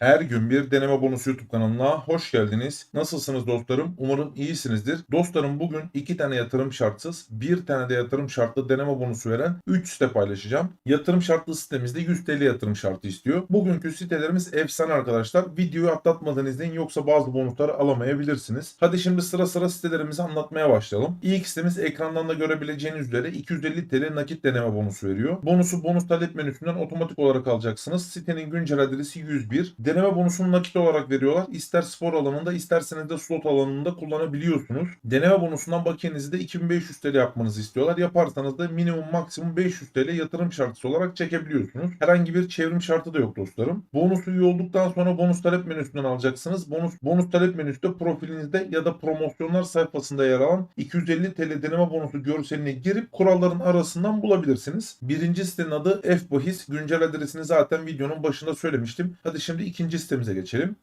Her gün bir deneme bonusu YouTube kanalına hoş geldiniz. Nasılsınız dostlarım? Umarım iyisinizdir. Dostlarım bugün iki tane yatırım şartsız, bir tane de yatırım şartlı deneme bonusu veren 3 site paylaşacağım. Yatırım şartlı sitemizde 100 TL yatırım şartı istiyor. Bugünkü sitelerimiz efsane arkadaşlar. Videoyu atlatmadan izleyin yoksa bazı bonusları alamayabilirsiniz. Hadi şimdi sıra sıra sitelerimizi anlatmaya başlayalım. İlk sitemiz ekrandan da görebileceğiniz üzere 250 TL nakit deneme bonusu veriyor. Bonusu bonus talep menüsünden otomatik olarak alacaksınız. Sitenin güncel adresi 101. Deneme bonusunu nakit olarak veriyorlar. İster spor alanında isterseniz de slot alanında kullanabiliyorsunuz. Deneme bonusundan bakiyenizi de 2500 TL yapmanızı istiyorlar. Yaparsanız da minimum maksimum 500 TL yatırım şartısı olarak çekebiliyorsunuz. Herhangi bir çevrim şartı da yok dostlarım. Bonusu üye olduktan sonra bonus talep menüsünden alacaksınız. Bonus bonus talep menüsü de profilinizde ya da promosyonlar sayfasında yer alan 250 TL deneme bonusu görseline girip kuralların arasından bulabilirsiniz. Birinci sitenin adı F Bahis. Güncel adresini zaten videonun başında söylemiştim. Hadi şimdi ikinci sitemize geçelim.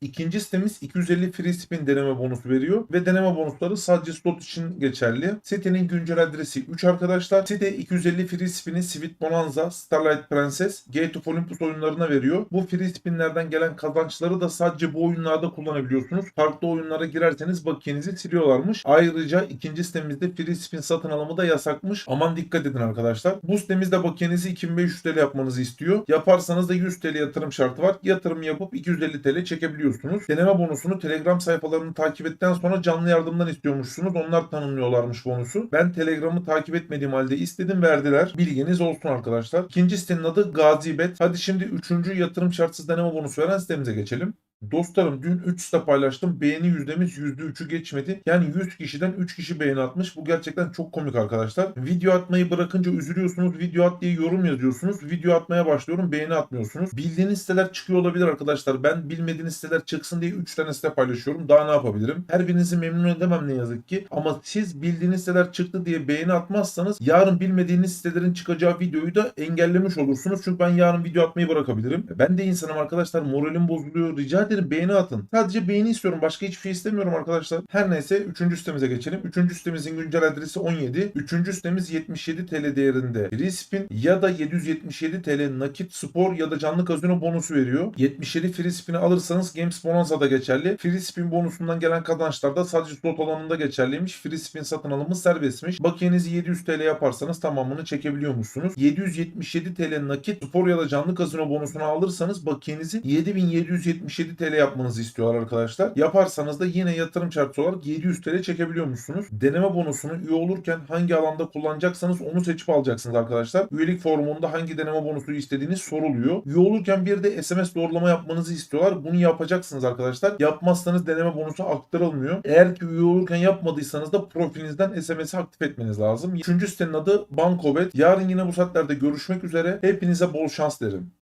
İkinci sitemiz 250 free spin deneme bonusu veriyor ve deneme bonusları sadece slot için geçerli. Sitenin güncel adresi 3 arkadaşlar. Site 250 free spin'i Sweet Bonanza, Starlight Princess, Gate of Olympus oyunlarına veriyor. Bu free spinlerden gelen kazançları da sadece bu oyunlarda kullanabiliyorsunuz. Farklı oyunlara girerseniz bakiyenizi siliyorlarmış. Ayrıca ikinci sitemizde free spin satın alımı da yasakmış. Aman dikkat edin arkadaşlar. Bu sitemizde bakiyenizi 2500 TL yapmanızı istiyor. Yaparsanız da 100 TL yatırım şartı var. Yatırım yapıp 250 TL çekebiliyorsunuz. Deneme bonusunu Telegram sayfalarını takip ettikten sonra canlı yardımdan istiyormuşsunuz. Onlar tanımlıyorlarmış bonusu. Ben Telegram'ı takip etmediğim halde istedim verdiler. Bilginiz olsun arkadaşlar. İkinci sitenin adı Gazibet. Hadi şimdi üçüncü yatırım şartsız deneme bonusu veren sitemize geçelim. Dostlarım dün 3 site paylaştım. Beğeni yüzdemiz %3'ü geçmedi. Yani 100 kişiden 3 kişi beğeni atmış. Bu gerçekten çok komik arkadaşlar. Video atmayı bırakınca üzülüyorsunuz. Video at diye yorum yazıyorsunuz. Video atmaya başlıyorum. Beğeni atmıyorsunuz. Bildiğiniz siteler çıkıyor olabilir arkadaşlar. Ben bilmediğiniz siteler çıksın diye 3 tane site paylaşıyorum. Daha ne yapabilirim? Her birinizi memnun edemem ne yazık ki. Ama siz bildiğiniz siteler çıktı diye beğeni atmazsanız yarın bilmediğiniz sitelerin çıkacağı videoyu da engellemiş olursunuz. Çünkü ben yarın video atmayı bırakabilirim. Ben de insanım arkadaşlar. Moralim bozuluyor. Rica ederim beğeni atın. Sadece beğeni istiyorum. Başka hiçbir şey istemiyorum arkadaşlar. Her neyse 3. sitemize geçelim. 3. sitemizin güncel adresi 17. 3. sitemiz 77 TL değerinde. Free spin ya da 777 TL nakit spor ya da canlı kazino bonusu veriyor. 77 free spin'i alırsanız Games Bonanza'da geçerli. Free spin bonusundan gelen kazançlar da sadece slot alanında geçerliymiş. Free spin satın alımı serbestmiş. Bakiyenizi 700 TL yaparsanız tamamını çekebiliyormuşsunuz. 777 TL nakit spor ya da canlı kazino bonusunu alırsanız bakiyenizi 7777 TL yapmanızı istiyorlar arkadaşlar. Yaparsanız da yine yatırım şartı olarak 700 TL çekebiliyormuşsunuz. Deneme bonusunu üye olurken hangi alanda kullanacaksanız onu seçip alacaksınız arkadaşlar. Üyelik formunda hangi deneme bonusu istediğiniz soruluyor. Üye olurken bir de SMS doğrulama yapmanızı istiyorlar. Bunu yapacaksınız arkadaşlar. Yapmazsanız deneme bonusu aktarılmıyor. Eğer ki üye olurken yapmadıysanız da profilinizden SMS'i aktif etmeniz lazım. Üçüncü sitenin adı Bankobet. Yarın yine bu saatlerde görüşmek üzere. Hepinize bol şans derim.